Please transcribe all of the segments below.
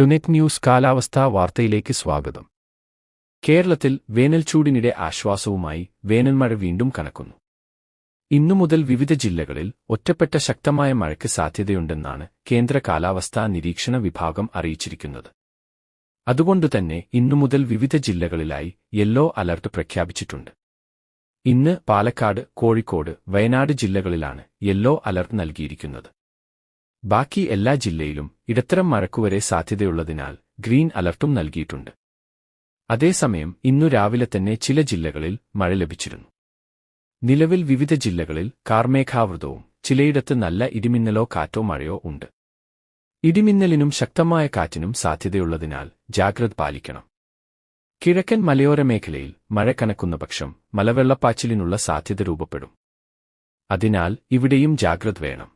ടുനെറ്റ് news കാലാവസ്ഥാ വാർത്തയിലേക്ക് സ്വാഗതം. കേരളത്തിൽ വേനൽച്ചൂടിനിടെ ആശ്വാസവുമായി വേനൽമഴ വീണ്ടും കനക്കുന്നു. ഇന്നു മുതൽ വിവിധ ജില്ലകളിൽ ഒറ്റപ്പെട്ട ശക്തമായ മഴയ്ക്ക് സാധ്യതയുണ്ടെന്നാണ് കേന്ദ്ര കാലാവസ്ഥാ നിരീക്ഷണ വിഭാഗം അറിയിച്ചിരിക്കുന്നത്. അതുകൊണ്ടുതന്നെ ഇന്നു മുതൽ വിവിധ ജില്ലകളിലായി യെല്ലോ അലർട്ട് പ്രഖ്യാപിച്ചിട്ടുണ്ട്. ഇന്ന് പാലക്കാട് കോഴിക്കോട് വയനാട് ജില്ലകളിലാണ് യെല്ലോ അലർട്ട് നൽകിയിരിക്കുന്നത്. ബാക്കി എല്ലാ ജില്ലയിലും ഇടത്തരം മഴക്കുവരെ സാധ്യതയുള്ളതിനാൽ ഗ്രീൻ അലർട്ടും നൽകിയിട്ടുണ്ട്. അതേസമയം ഇന്നു രാവിലെ തന്നെ ചില ജില്ലകളിൽ മഴ ലഭിച്ചിരുന്നു. നിലവിൽ വിവിധ ജില്ലകളിൽ കാർമേഘാവൃതവും ചിലയിടത്ത് നല്ല ഇടിമിന്നലോ കാറ്റോ മഴയോ ഉണ്ട്. ഇടിമിന്നലിനും ശക്തമായ കാറ്റിനും സാധ്യതയുള്ളതിനാൽ ജാഗ്രത പാലിക്കണം. കിഴക്കൻ മലയോര മേഖലയിൽ മഴ കനക്കുന്ന പക്ഷം മലവെള്ളപ്പാച്ചിലിനുള്ള സാധ്യത രൂപപ്പെടും. അതിനാൽ ഇവിടെയും ജാഗ്രത വേണം.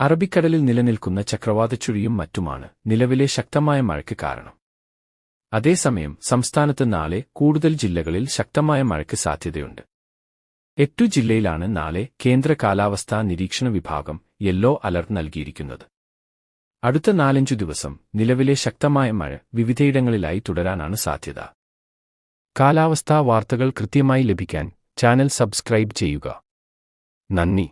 അറബിക്കടലിൽ നിലനിൽക്കുന്ന ചക്രവാതച്ചുഴിയും മറ്റുമാണ് നിലവിലെ ശക്തമായ മഴയ്ക്ക് കാരണം. അതേസമയം സംസ്ഥാനത്ത് നാളെ കൂടുതൽ ജില്ലകളിൽ ശക്തമായ മഴയ്ക്ക് സാധ്യതയുണ്ട്. എട്ടു ജില്ലയിലാണ് നാളെ കേന്ദ്ര കാലാവസ്ഥാ നിരീക്ഷണ വിഭാഗം യെല്ലോ അലർട്ട് നൽകിയിരിക്കുന്നത്. അടുത്ത നാലഞ്ചു ദിവസം നിലവിലെ ശക്തമായ മഴ വിവിധയിടങ്ങളിലായി തുടരാനാണ് സാധ്യത. കാലാവസ്ഥാ വാർത്തകൾ കൃത്യമായി ലഭിക്കാൻ ചാനൽ സബ്സ്ക്രൈബ് ചെയ്യുക. നന്ദി.